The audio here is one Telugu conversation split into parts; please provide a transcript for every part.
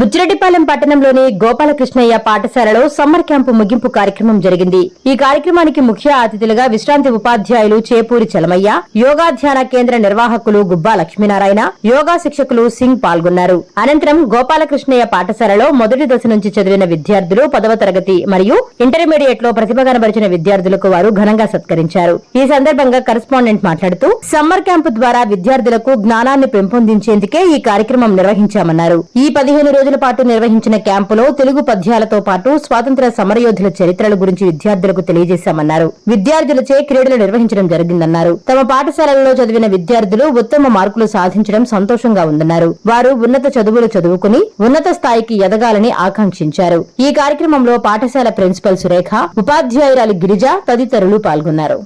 బుచ్చిరెడ్డిపాలెం పట్టణంలోని గోపాలకృష్ణయ్య పాఠశాలలో సమ్మర్ క్యాంపు ముగింపు కార్యక్రమం జరిగింది. ఈ కార్యక్రమానికి ముఖ్య అతిథులుగా విశ్రాంతి ఉపాధ్యాయులు చేపూరి చలమయ్య యోగా ధ్యాన కేంద్ర నిర్వాహకులు గుబ్బా లక్ష్మీనారాయణ యోగా శిక్షకులు సింగ్ పాల్గొన్నారు. అనంతరం గోపాలకృష్ణయ్య పాఠశాలలో మొదటి దశ నుంచి చదివిన విద్యార్థులు పదవ తరగతి మరియు ఇంటర్మీడియట్లో ప్రతిభ కనబరిచిన విద్యార్థులకు వారు ఘనంగా సత్కరించారు. ఈ సందర్భంగా కరెస్పాండెంట్ మాట్లాడుతూ సమ్మర్ క్యాంపు ద్వారా విద్యార్థులకు జ్ఞానాన్ని పెంపొందించేందుకే ఈ కార్యక్రమం నిర్వహించామన్నారు. ఈ పదిహేను రోజుల పాటు నిర్వహించిన క్యాంపులో తెలుగు పద్యాలతో పాటు స్వాతంత్ర సమరయోధుల చరిత్రల గురించి విద్యార్థులకు తెలియజేశామన్నారు. విద్యార్థులచే క్రీడలు నిర్వహించడం జరిగిందన్నారు. తమ పాఠశాలలో చదివిన విద్యార్థులు ఉత్తమ మార్కులు సాధించడం సంతోషంగా ఉందన్నారు. వారు ఉన్నత చదువులు చదువుకుని ఉన్నత స్థాయికి ఎదగాలని ఆకాంక్షించారు. ఈ కార్యక్రమంలో పాఠశాల ప్రిన్సిపల్ సురేఖ ఉపాధ్యాయురాలు గిరిజ తదితరులు పాల్గొన్నారు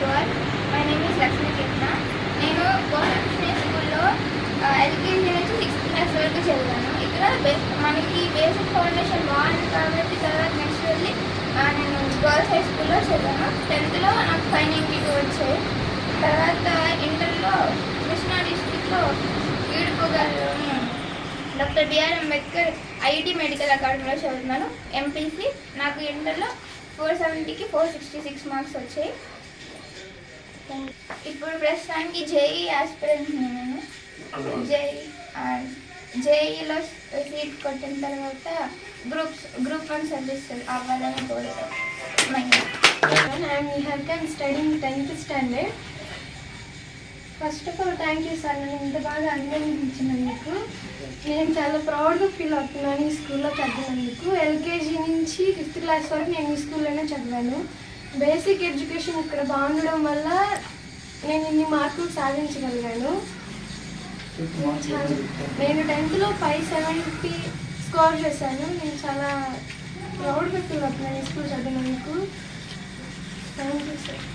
Gor my name is Lakshmi Krishna నేను గోకృష్ణ స్కూల్లో ఎల్కేజీ నుంచి సిక్స్త్ క్లాస్ వరకు చదివాను మనకి బేసిక్ ఫౌండేషన్ బాగుంది కాబట్టి తర్వాత నెక్స్ట్ వెళ్ళి నేను గర్ల్స్ హై స్కూల్లో చదివాను. టెన్త్లో నాకు ఫైవ్ నైంటీ టూ వచ్చాయి. తర్వాత ఇంటర్లో కృష్ణా డిస్టిక్లో ఈడుపుగారులోని doctor B R Ambedkar IIT medical అకాడమీలో చదువుతున్నాను ఎంపీసీ నాకు ఇంటర్లో ఫోర్ సెవెంటీకి ఫోర్ సిక్స్టీ సిక్స్ మార్క్స్ వచ్చాయి. ఇప్పుడు ప్రస్తుతానికి జేఈ ఆస్పిరెంట్ నేను. జేఈ జేఈలో సీట్ కొట్టిన తర్వాత గ్రూప్స్ గ్రూప్ వన్ సర్వీస్ అవ్వాలని and I'm Niharika. I'm studying 10th standard. First of all thank you sir నన్ను ఇంత బాగా అభినందించినందుకు నేను చాలా ప్రౌడ్గా ఫీల్ అవుతున్నాను ఈ స్కూల్లో చదివినందుకు. ఎల్కేజీ నుంచి ఫిఫ్త్ క్లాస్ వరకు నేను ఈ స్కూల్లోనే చదివాను. బేసిక్ ఎడ్యుకేషన్ ఇక్కడ బాగుండడం వల్ల నేను ఇన్ని మార్కులు సాధించగలిగాను. నేను టెన్త్లో ఫైవ్ సెవెంటీ స్కోర్ చేశాను. నేను చాలా ప్రౌడ్ ఫీల్ అవుతున్నాను స్కూల్ చదివినందుకు.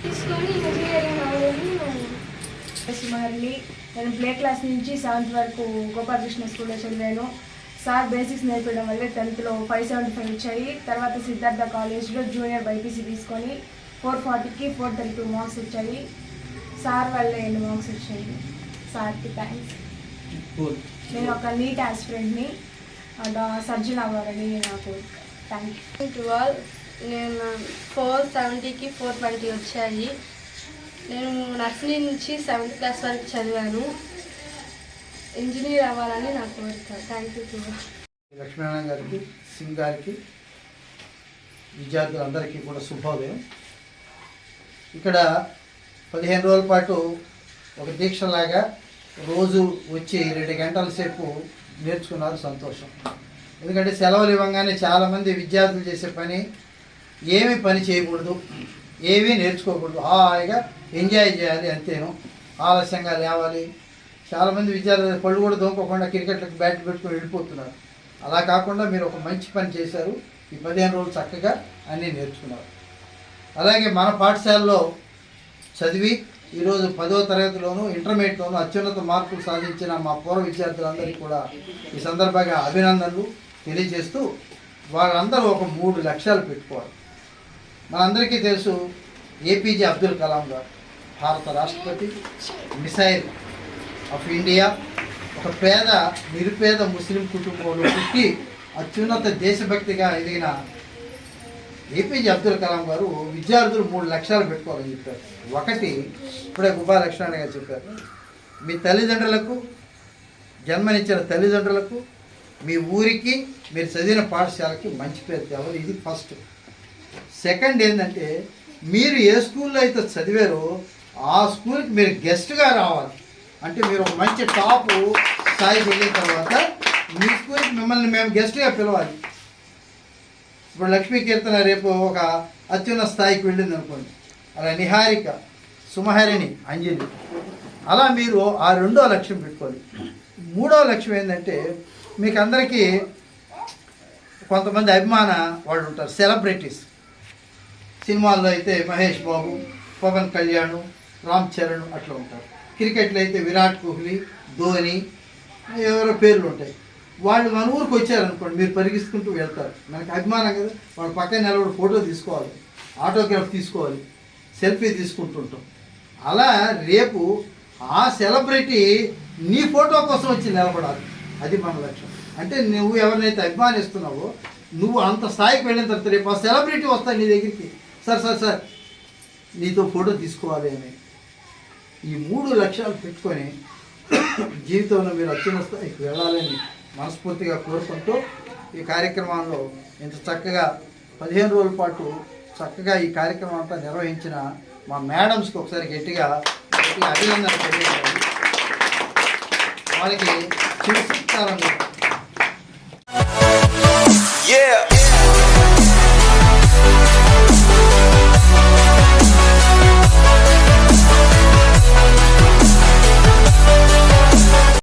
తీసుకొని ఇంజనీరింగ్ అవ్వాలని నేను నేను ప్లే క్లాస్ నుంచి సెవెంత్ వరకు గోపాలకృష్ణ స్కూల్లో చదివాను. సార్ బేసిక్స్ నేర్పడం వల్ల టెన్త్లో ఫైవ్ సెవెంటీ ఫైవ్ వచ్చాయి. తర్వాత సిద్ధార్థ కాలేజ్లో జూనియర్ బైపీసీ తీసుకొని ఫోర్ ఫార్టీకి ఫోర్ థర్టీ టూ మార్క్స్ వచ్చాయి. సార్ వల్లే ఎన్ని మార్క్స్ వచ్చాయి? సార్కి థ్యాంక్స్ నేను ఒక నీట్ ఆస్పిరెంట్ని సర్జన్ అవ్వాలని నాకు థ్యాంక్ యూ టు ఆల్ నేను ఫోర్ సెవెంటీకి ఫోర్ ట్వంటీ వచ్చాయి. నేను నర్సరీ నుంచి సెవెంత్ క్లాస్ వరకు చదివాను. ఇంజనీర్ అవ్వాలని నా కోరిక. Thank you to all Lakshminarayana గారికి సింగ్ గారికి విద్యార్థులందరికీ కూడా శుభోదయం. ఇక్కడ పదిహేను రోజుల పాటు ఒక దీక్షలాగా రోజు వచ్చి రెండు గంటల సేపు నేర్చుకున్నారు సంతోషం. ఎందుకంటే సెలవులు ఇవ్వగానే చాలామంది విద్యార్థులు చేసే పని ఏమి పని చేయకూడదు ఏమీ నేర్చుకోకూడదు హాయిగా ఎంజాయ్ చేయాలి అంతేను. ఆలస్యంగా లేవాలి. చాలామంది విద్యార్థులు పళ్ళు కూడా దొంగకుండా క్రికెట్లకు బ్యాట్ పెట్టుకొని వెళ్ళిపోతున్నారు. అలా కాకుండా మీరు ఒక మంచి పని చేశారు. ఈ పదిహేను రోజులు చక్కగా అన్నీ నేర్చుకున్నారు. అలాగే మన పాఠశాలలో చదివి ఈరోజు పదో తరగతిలోను ఇంటర్మీడియట్లోను అత్యున్నత మార్కులు సాధించిన మా పూర్వ విద్యార్థులందరికీ కూడా ఈ సందర్భంగా అభినందనలు తెలియజేస్తూ వాళ్ళందరూ ఒక మూడు లక్ష్యాలు పెట్టుకోవాలి. మనందరికీ తెలుసు ఏపీజే అబ్దుల్ కలాం గారు భారత రాష్ట్రపతి మిసైల్ ఆఫ్ ఇండియా ఒక పేద నిరుపేద ముస్లిం కుటుంబంలో పుట్టి అత్యున్నత దేశభక్తిగా ఎదిగిన ఏపీజే అబ్దుల్ కలాం గారు విద్యార్థులు మూడు లక్ష్యాలు పెట్టుకోవాలని చెప్పారు. ఒకటి ఇప్పుడే గుబ్బా గారు చెప్పారు. మీ తల్లిదండ్రులకు జన్మనిచ్చిన తల్లిదండ్రులకు మీ ఊరికి మీరు చదివిన పాఠశాలకి మంచి పేరు తేవాలి. ఇది ఫస్ట్. సెకండ్ ఏంటంటే మీరు ఏ స్కూల్లో అయితే చదివారో ఆ స్కూల్కి మీరు గెస్ట్గా రావాలి. అంటే మీరు మంచి టాపు స్థాయికి వెళ్ళిన తర్వాత మీ స్కూల్కి మిమ్మల్ని మేము గెస్ట్గా పిలవాలి. ఇప్పుడు లక్ష్మీ కీర్తన రేపు ఒక అత్యున్న స్థాయికి వెళ్ళింది అనుకోండి. అలా నిహారిక సుమహరిణి అంజలి. అలా మీరు ఆ రెండో లక్ష్యం పెట్టుకోవాలి మూడో లక్ష్యం ఏంటంటే మీకు అందరికీ కొంతమంది అభిమాన వాళ్ళు ఉంటారు సెలబ్రిటీస్. సినిమాల్లో అయితే మహేష్ బాబు పవన్ కళ్యాణ్ రామ్ చరణ్ అట్లా ఉంటారు. క్రికెట్లో అయితే విరాట్ కోహ్లీ ధోని ఎవరో పేర్లు ఉంటాయి. వాళ్ళు మన ఊరికి వచ్చారనుకోండి మీరు పరిగిస్తుంటూ వెళ్తారు. మనకి అభిమానం కదా వాళ్ళ పక్కన నిలబడి ఫోటో తీసుకోవాలి ఆటోగ్రాఫ్ తీసుకోవాలి సెల్ఫీ తీసుకుంటుంటాం. అలా రేపు ఆ సెలబ్రిటీ నీ ఫోటో కోసం వచ్చి నిలబడాలి. అది మన లక్ష్యం. అంటే నువ్వు ఎవరినైతే అభిమానిస్తున్నావో నువ్వు అంత స్థాయికి వెళ్ళిన తర్వాత రేపు ఆ సెలబ్రిటీ వస్తాను నీ దగ్గరికి. సార్ సార్ సార్ నీతో ఫోటో తీసుకోవాలి అని. ఈ మూడు లక్ష్యాలు పెట్టుకొని జీవితంలో మీరు అత్యున్న స్థాయికి వెళ్ళాలని మనస్ఫూర్తిగా కోరుకుంటూ ఈ కార్యక్రమంలో ఇంత చక్కగా పదిహేను రోజుల పాటు చక్కగా ఈ కార్యక్రమం అంతా నిర్వహించిన మా మేడమ్స్కి ఒకసారి గట్టిగా గట్టిగా అభినందన తెలియజేయాలి. వారికి చిరు సత్కారం